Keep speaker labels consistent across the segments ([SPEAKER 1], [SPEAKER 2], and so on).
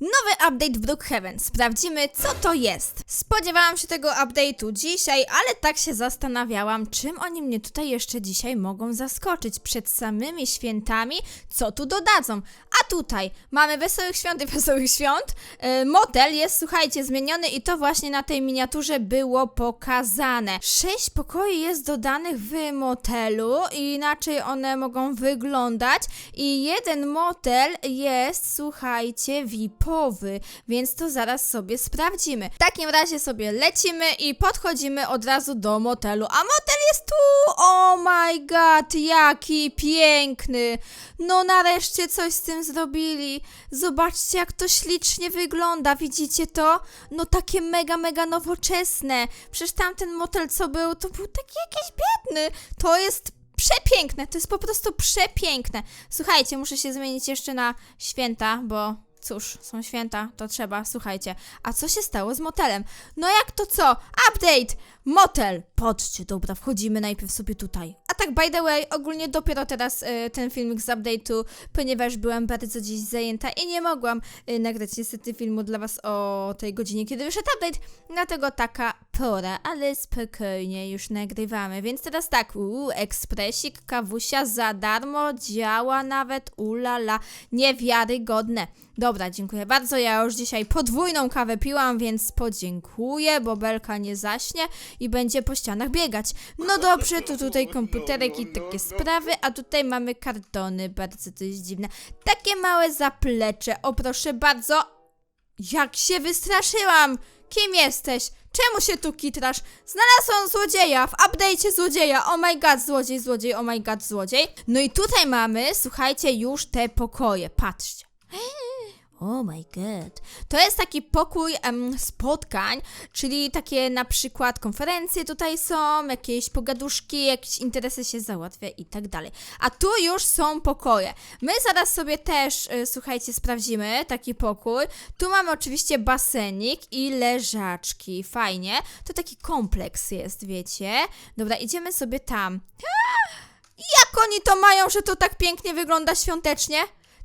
[SPEAKER 1] Nowy update w Brookhaven. Sprawdzimy, co to jest. Spodziewałam się tego update'u dzisiaj, ale tak się zastanawiałam, czym oni mnie tutaj jeszcze dzisiaj mogą zaskoczyć przed samymi świętami, co tu dodadzą. A tutaj mamy Wesołych Świąt i Wesołych Świąt. Yy, motel jest, słuchajcie, zmieniony i to właśnie na tej miniaturze było pokazane. Sześć pokoi jest dodanych w motelu i inaczej one mogą wyglądać i jeden motel jest, słuchajcie, VIP-owy, więc to zaraz sobie sprawdzimy. W takim razie sobie lecimy i podchodzimy od razu do motelu, a motel jest tu! Oh my god, jaki piękny! No nareszcie coś z tym zrobili. Zobaczcie, jak to ślicznie wygląda, widzicie to? No takie mega, mega nowoczesne. Przecież tamten motel, co był, to był taki jakiś biedny. To jest przepiękne, to jest po prostu przepiękne. Słuchajcie, muszę się zmienić jeszcze na święta, bo cóż, są święta, to trzeba, słuchajcie. A co się stało z motelem? No jak to co? Update! Motel! Patrzcie, dobra, wchodzimy najpierw sobie tutaj. A tak, by the way, ogólnie dopiero teraz y, ten filmik z update'u, ponieważ byłam bardzo dziś zajęta i nie mogłam y, nagrać niestety filmu dla was o tej godzinie, kiedy wyszedł update, dlatego taka pora, ale spokojnie, już nagrywamy. Więc teraz tak, uuu, ekspresik, kawusia za darmo, działa nawet, ulala, niewiarygodne. Dobra, dziękuję bardzo. Ja już dzisiaj podwójną kawę piłam, więc podziękuję, bo Belka nie zaśnie i będzie po ścianach biegać. No dobrze, to tutaj komputerek i takie sprawy, a tutaj mamy kartony, bardzo to jest dziwne. Takie małe zaplecze, o proszę bardzo. Jak się wystraszyłam! Kim jesteś? Czemu się tu kitrasz? Znalazłam złodzieja, w update'cie złodzieja. Oh my god, złodziej, złodziej, oh my god, złodziej. No i tutaj mamy, słuchajcie, już te pokoje. Patrzcie. Oh my god. To jest taki pokój em, spotkań, czyli takie na przykład konferencje tutaj są, jakieś pogaduszki, jakieś interesy się załatwia i tak dalej. A tu już są pokoje. My zaraz sobie też, y, słuchajcie, sprawdzimy taki pokój. Tu mamy oczywiście basenik i leżaczki. Fajnie. To taki kompleks jest, wiecie. Dobra, idziemy sobie tam. Jak oni to mają, że to tak pięknie wygląda świątecznie?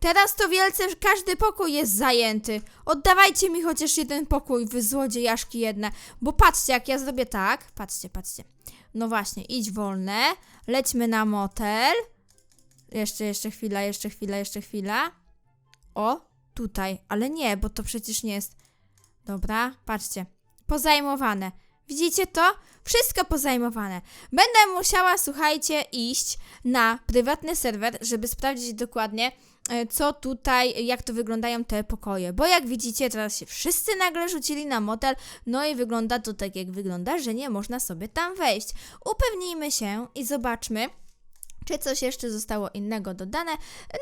[SPEAKER 1] Teraz to wielce każdy pokój jest zajęty. Oddawajcie mi chociaż jeden pokój, wy złodziejaszki jedne. Bo patrzcie, jak ja zrobię tak. Patrzcie, patrzcie. No właśnie, idź wolne. Lećmy na motel. Jeszcze, jeszcze chwila, jeszcze chwila, jeszcze chwila. O, tutaj. Ale nie, bo to przecież nie jest... Dobra, patrzcie. Pozajmowane. Widzicie to? Wszystko pozajmowane. Będę musiała, słuchajcie, iść na prywatny serwer, żeby sprawdzić dokładnie, co tutaj, jak to wyglądają te pokoje. Bo jak widzicie, teraz się wszyscy nagle rzucili na motel, no i wygląda to tak, jak wygląda, że nie można sobie tam wejść. Upewnijmy się i zobaczmy. Czy coś jeszcze zostało innego dodane?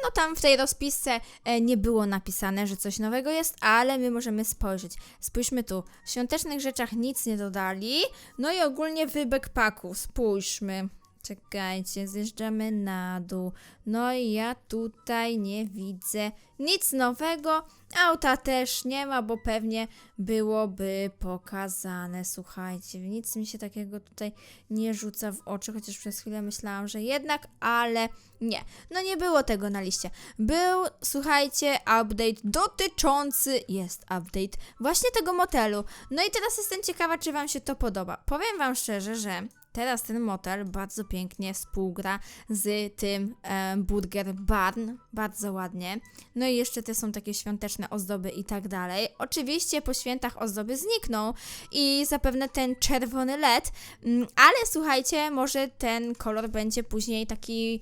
[SPEAKER 1] No tam w tej rozpisce e, nie było napisane, że coś nowego jest, ale my możemy spojrzeć. Spójrzmy tu. W świątecznych rzeczach nic nie dodali. No i ogólnie w backpacku. Spójrzmy. Czekajcie, zjeżdżamy na dół. No i ja tutaj nie widzę nic nowego. Auta też nie ma, bo pewnie byłoby pokazane. Słuchajcie, nic mi się takiego tutaj nie rzuca w oczy, chociaż przez chwilę myślałam, że jednak, ale nie. No nie było tego na liście. Był, słuchajcie, update dotyczący, jest update właśnie tego motelu. No i teraz jestem ciekawa, czy Wam się to podoba. Powiem Wam szczerze, że teraz ten motel bardzo pięknie współgra z tym e, Burger Barn, bardzo ładnie. No i jeszcze te są takie świąteczne ozdoby i tak dalej. Oczywiście po świętach ozdoby znikną i zapewne ten czerwony LED, mm, ale słuchajcie, może ten kolor będzie później taki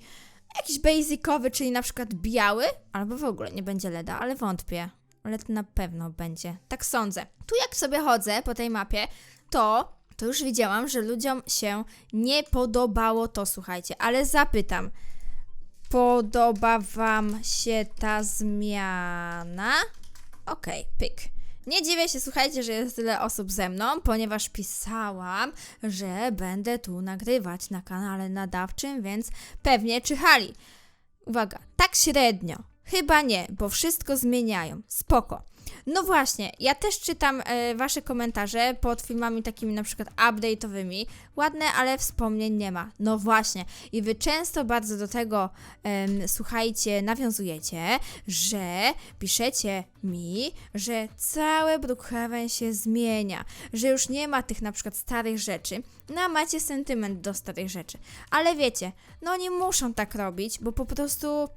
[SPEAKER 1] jakiś basicowy, czyli na przykład biały, albo w ogóle nie będzie LEDa, ale wątpię. LED na pewno będzie, tak sądzę. Tu jak sobie chodzę po tej mapie, to to już widziałam, że ludziom się nie podobało to, słuchajcie, ale zapytam. Podoba Wam się ta zmiana? Okej, pyk. Nie dziwię się, słuchajcie, że jest tyle osób ze mną, ponieważ pisałam, że będę tu nagrywać na kanale nadawczym, więc pewnie czyhali. Uwaga, tak średnio. Chyba nie, bo wszystko zmieniają. Spoko. No właśnie, ja też czytam e, wasze komentarze pod filmami takimi na przykład update'owymi. Ładne, ale wspomnień nie ma. No właśnie. I wy często bardzo do tego, słuchajcie, nawiązujecie, że piszecie mi, że całe Brookhaven się zmienia, że już nie ma tych na przykład starych rzeczy. No a macie sentyment do starych rzeczy. Ale wiecie, no nie muszą tak robić, bo po prostu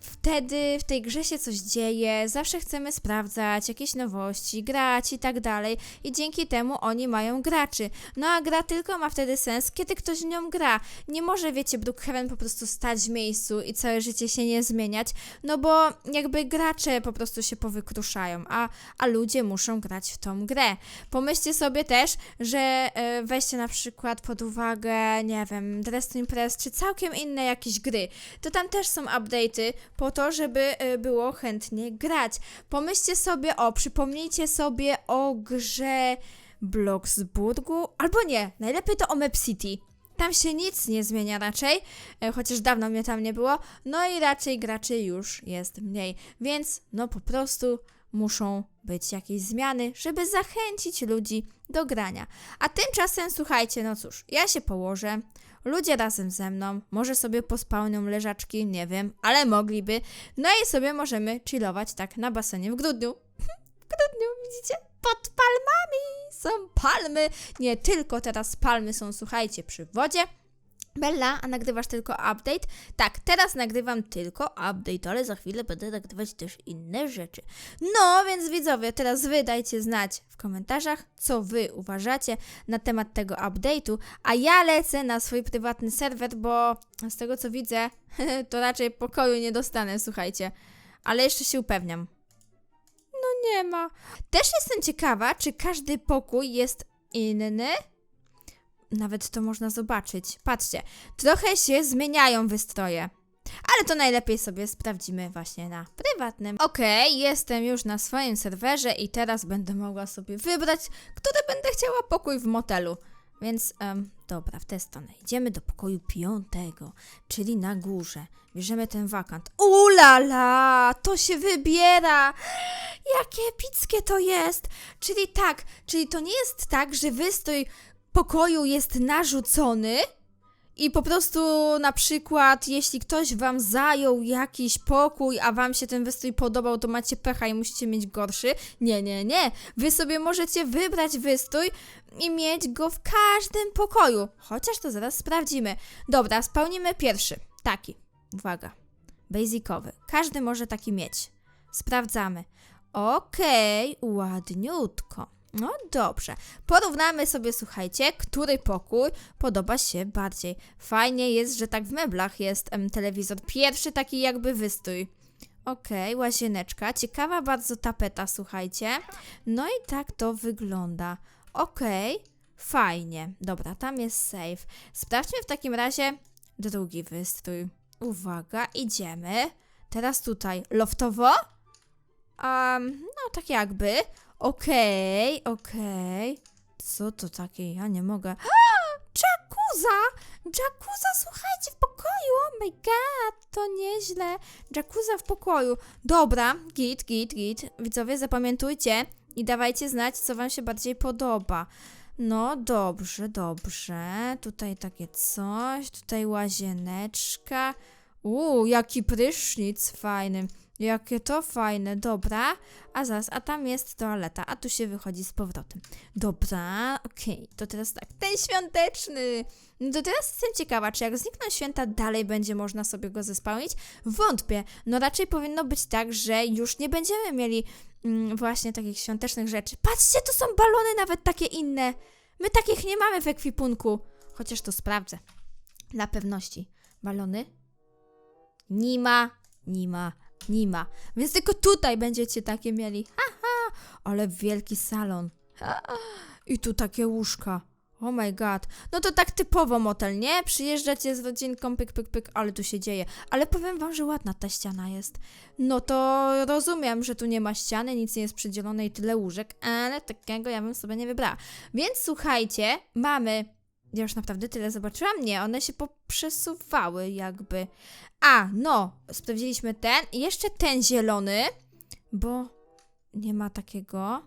[SPEAKER 1] wtedy w tej grze się coś dzieje, zawsze chcemy sprawdzać jakieś nowości, grać i tak dalej i dzięki temu oni mają graczy. No a gra tylko ma wtedy sens, kiedy ktoś w nią gra. Nie może, wiecie, Brookhaven po prostu stać w miejscu i całe życie się nie zmieniać, no bo jakby gracze po prostu się powykruszają, a, a ludzie muszą grać w tą grę. Pomyślcie sobie też, że e, weźcie na przykład pod uwagę, nie wiem, Dress to Impress czy całkiem inne jakieś gry, to tam też są update'y po to, żeby e, było chętnie grać. Pomyślcie sobie, o, przypomnijcie sobie o grze Bloxburgu, albo nie, najlepiej to o Map City. Tam się nic nie zmienia raczej, e, chociaż dawno mnie tam nie było, no i raczej graczy już jest mniej, więc no po prostu muszą być jakieś zmiany, żeby zachęcić ludzi do grania. A tymczasem słuchajcie, no cóż, ja się położę, ludzie razem ze mną, może sobie pospełnią leżaczki, nie wiem, ale mogliby, no i sobie możemy chillować tak na basenie w grudniu. w grudniu, widzicie? Pod palmami są palmy. Nie tylko teraz palmy są, słuchajcie, przy wodzie. Bella, a nagrywasz tylko update? Tak, teraz nagrywam tylko update, ale za chwilę będę nagrywać też inne rzeczy. No, więc widzowie, teraz wy dajcie znać w komentarzach, co wy uważacie na temat tego update'u, a ja lecę na swój prywatny serwer, bo z tego co widzę, to raczej pokoju nie dostanę, słuchajcie. Ale jeszcze się upewniam. No nie ma. Też jestem ciekawa, czy każdy pokój jest inny? Nawet to można zobaczyć. Patrzcie, trochę się zmieniają wystroje. Ale to najlepiej sobie sprawdzimy właśnie na prywatnym. Okej, jestem już na swoim serwerze i teraz będę mogła sobie wybrać, który będę chciała pokój w motelu. Więc, em, dobra, w tę stronę. Idziemy do pokoju piątego, czyli na górze. Bierzemy ten wakant. Ulala, to się wybiera! Jakie epickie to jest! Czyli tak, czyli to nie jest tak, że wystrój pokoju jest narzucony i po prostu na przykład jeśli ktoś wam zajął jakiś pokój, a wam się ten wystrój podobał, to macie pecha i musicie mieć gorszy. Nie, nie, nie. Wy sobie możecie wybrać wystrój i mieć go w każdym pokoju. Chociaż to zaraz sprawdzimy. Dobra, spełnimy pierwszy. Taki. Uwaga. Basicowy. Każdy może taki mieć. Sprawdzamy. Okej, ładniutko. No dobrze. Porównamy sobie, słuchajcie, który pokój podoba się bardziej. Fajnie jest, że tak w meblach jest em, telewizor. Pierwszy taki jakby wystrój. Okej, łazieneczka. Ciekawa bardzo tapeta, słuchajcie. No i tak to wygląda. Okej, fajnie. Dobra, tam jest safe. Sprawdźmy w takim razie drugi wystrój. Uwaga, idziemy. Teraz tutaj loftowo. Um, no tak jakby. Okej, okej. Co to takie? Ja nie mogę. Jacuzza! Jacuzza, słuchajcie, w pokoju! Oh my god, to nieźle. Jacuzza w pokoju. Dobra, git, git, git. Widzowie, zapamiętujcie i dawajcie znać, co wam się bardziej podoba. No, dobrze, dobrze. Tutaj takie coś, tutaj łazieneczka. Uuu, jaki prysznic fajny. Jakie to fajne, dobra. A zaraz, a tam jest toaleta, a tu się wychodzi z powrotem. Dobra, okej, to teraz tak, ten świąteczny. No to teraz jestem ciekawa, czy jak znikną święta, dalej będzie można sobie go zespełnić? Wątpię. No raczej powinno być tak, że już nie będziemy mieli mm, właśnie takich świątecznych rzeczy. Patrzcie, to są balony nawet takie inne. My takich nie mamy w ekwipunku. Chociaż to sprawdzę. Dla pewności. Balony? Nie ma, nie ma, nie ma. Więc tylko tutaj będziecie takie mieli. Haha, ale wielki salon. Ha, I tu takie łóżka. Oh my god. No to tak typowo motel, nie? Przyjeżdżacie z rodzinką, pyk, pyk, pyk, ale tu się dzieje. Ale powiem wam, że ładna ta ściana jest. No to rozumiem, że tu nie ma ściany, nic nie jest przydzielone i tyle łóżek, ale takiego ja bym sobie nie wybrała. Więc słuchajcie, mamy... Ja już naprawdę tyle zobaczyłam? Nie, one się poprzesuwały jakby. A, no, sprawdziliśmy ten i jeszcze ten zielony, bo nie ma takiego.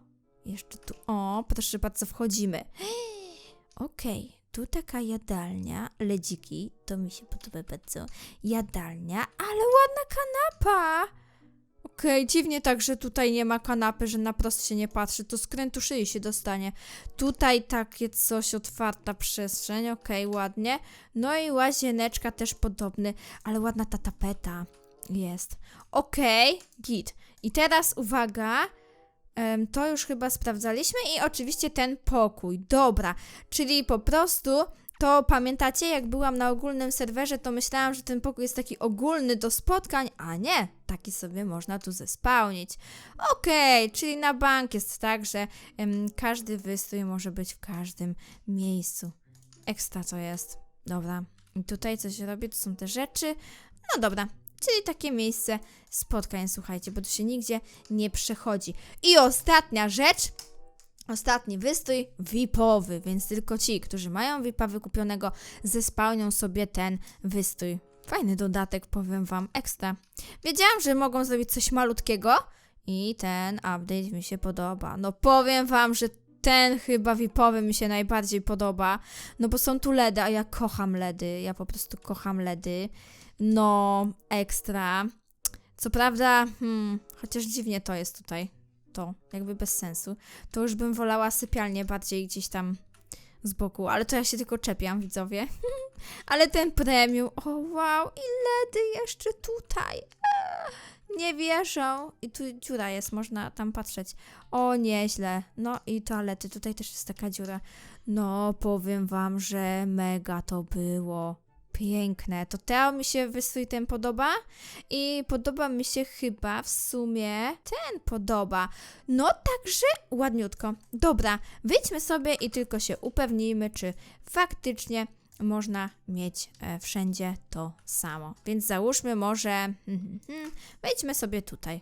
[SPEAKER 1] Jeszcze tu, o, proszę bardzo, wchodzimy. Okej, tu taka jadalnia, ledziki, to mi się podoba bardzo. Jadalnia, ale ładna kanapa. Okej, dziwnie tak, że tutaj nie ma kanapy, że na prost się nie patrzy, to skrętu szyi się dostanie. Tutaj takie coś, otwarta przestrzeń, okej, ładnie. No i łazieneczka też podobny, ale ładna ta tapeta jest. Okej, git. I teraz uwaga, to już chyba sprawdzaliśmy i oczywiście ten pokój. Dobra, czyli po prostu to pamiętacie, jak byłam na ogólnym serwerze, to myślałam, że ten pokój jest taki ogólny do spotkań, a nie, taki sobie można tu zespałnić. Okej, czyli na bank jest tak, że em, każdy wystrój może być w każdym miejscu. Ekstra to jest. Dobra. I tutaj coś robię, to są te rzeczy. No dobra, czyli takie miejsce spotkań, słuchajcie, bo tu się nigdzie nie przechodzi. I ostatnia rzecz, ostatni wystrój VIP-owy, więc tylko ci, którzy mają VIP-a wykupionego, zespełnią sobie ten wystrój. Fajny dodatek, powiem wam, ekstra. Wiedziałam, że mogą zrobić coś malutkiego i ten update mi się podoba. No powiem wam, że ten chyba VIP-owy mi się najbardziej podoba, no bo są tu LEDy, a ja kocham LEDy, ja po prostu kocham LEDy. No, ekstra. Co prawda, hmm, chociaż dziwnie to jest tutaj, to jakby bez sensu, to już bym wolała sypialnię bardziej gdzieś tam z boku, ale to ja się tylko czepiam, widzowie. ale ten premium, o wow, i LEDy jeszcze tutaj. Eee, Nie wierzą. I tu dziura jest, można tam patrzeć. O, nieźle. No i toalety, tutaj też jest taka dziura. No, powiem wam, że mega to było. Piękne. To Teo mi się wystrój ten podoba i podoba mi się chyba w sumie ten podoba. No także ładniutko. Dobra, wyjdźmy sobie i tylko się upewnijmy, czy faktycznie można mieć e, wszędzie to samo. Więc załóżmy może, hmm, hmm, wejdźmy sobie tutaj.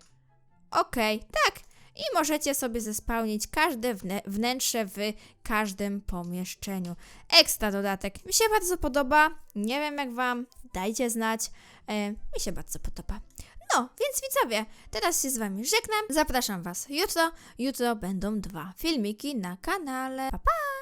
[SPEAKER 1] Okej, tak. I możecie sobie zespełnić każde wnę- wnętrze w każdym pomieszczeniu. Ekstra dodatek. Mi się bardzo podoba. Nie wiem jak wam. Dajcie znać. E, mi się bardzo podoba. No, więc widzowie, teraz się z wami żegnam. Zapraszam was jutro. Jutro będą dwa filmiki na kanale. Pa, pa!